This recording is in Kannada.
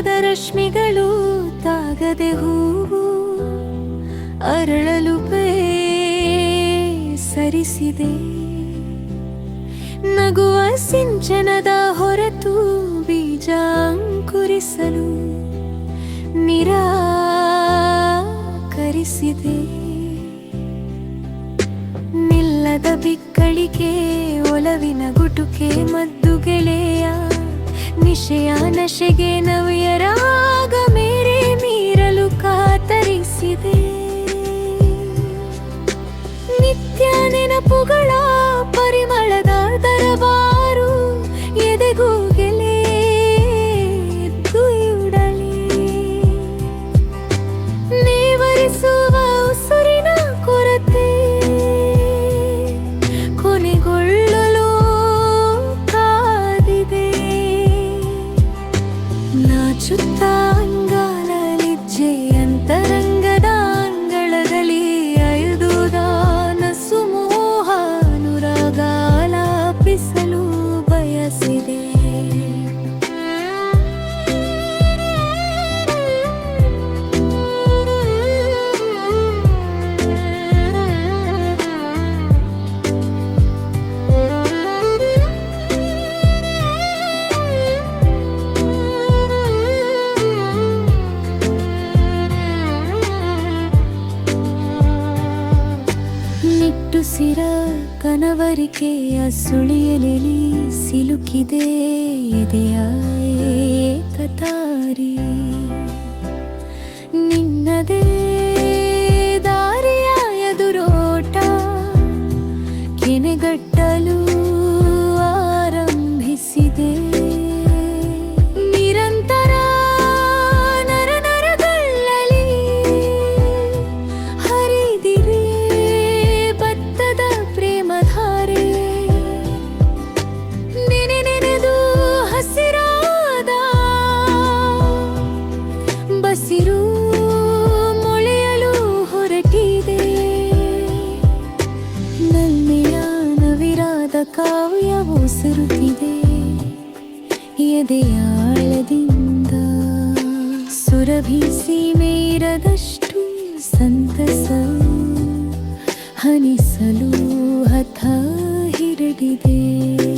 ರಶ್ಮಿಗಳು ತಾಗದೆ ಹೂವು ಅರಳಲು ಸರಿಸಿದೆ ನಗುವ ಸಿಂಚನದ ಹೊರತು ಬೀಜ ಅಂಕುರಿಸಲು ನಿರಾಕರಿಸಿದೆ. ನಿಲ್ಲದ ಬಿಕ್ಕಳಿಗೆ ಒಲವಿನ ಗುಟುಕೆ ಮದ್ದು ಗೆಳೆಯ ನಿಶೆಯ ನಶೆಗೆ ನವ್ಯರಾಗ புகழா ನಿಟ್ಟುಸಿರ ಕನವರಿಕೆ ಸುಳಿಯಲೆಲಿ ಸಿಲುಕಿದೆ ಎದೆಯ ಕತಾರಿ ನಿನ್ನದೇ ದಾರಿಯ ಎದುರೋಟ ಕೆನೆಗಟ್ಟಲು ನವಿರಾದ ಕಾವ್ಯ ಉಸಿರುತ್ತಿದೆ ಎದೆಯಾಳದಿಂದ ಸುರಭಿ ಸೀಮೇರದಷ್ಟು ಸಂತಸ. ಹನಿಸಲು ಹಠ ಹಿರಡಿದೆ.